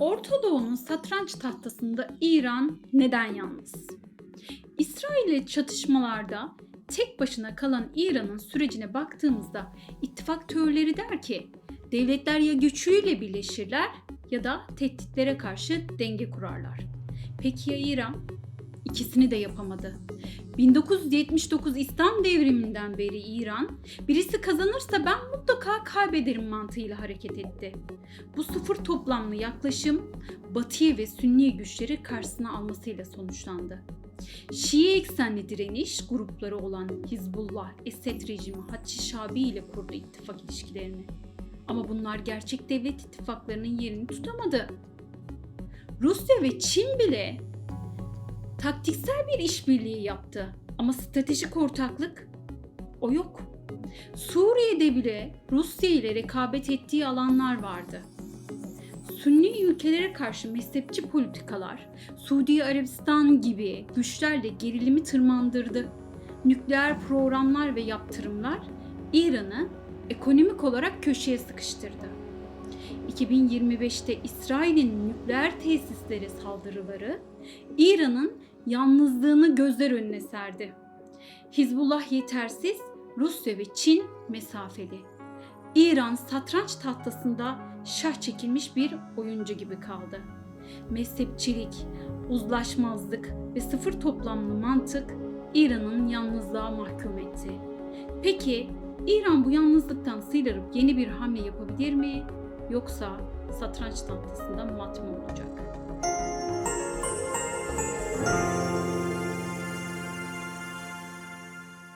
Orta Doğu'nun satranç tahtasında İran neden yalnız? İsrail ile çatışmalarda tek başına kalan İran'ın sürecine baktığımızda ittifak teorileri der ki devletler ya güçlüyle birleşirler ya da tehditlere karşı denge kurarlar. Peki ya İran? İkisini de yapamadı. 1979 İslam devriminden beri İran, birisi kazanırsa ben mutlaka kaybederim mantığıyla hareket etti. Bu sıfır toplamlı yaklaşım Batı'yı ve Sünni güçleri karşısına almasıyla sonuçlandı. Şii eksenli direniş grupları olan Hizbullah, Esed rejimi Haçlı Şabi ile kurdu ittifak ilişkilerini. Ama bunlar gerçek devlet ittifaklarının yerini tutamadı. Rusya ve Çin bile taktiksel bir işbirliği yaptı ama stratejik ortaklık o yok. Suriye'de bile Rusya ile rekabet ettiği alanlar vardı. Sünni ülkelere karşı mezhepçi politikalar, Suudi Arabistan gibi güçlerle gerilimi tırmandırdı. Nükleer programlar ve yaptırımlar İran'ı ekonomik olarak köşeye sıkıştırdı. 2025'te İsrail'in nükleer tesislere saldırıları İran'ın yalnızlığını gözler önüne serdi. Hizbullah yetersiz, Rusya ve Çin mesafeli. İran satranç tahtasında şah çekilmiş bir oyuncu gibi kaldı. Mezhepçilik, uzlaşmazlık ve sıfır toplamlı mantık İran'ın yalnızlığa mahkum etti. Peki İran bu yalnızlıktan sıyrılıp yeni bir hamle yapabilir mi? Yoksa satranç tahtasında mat mı olacak?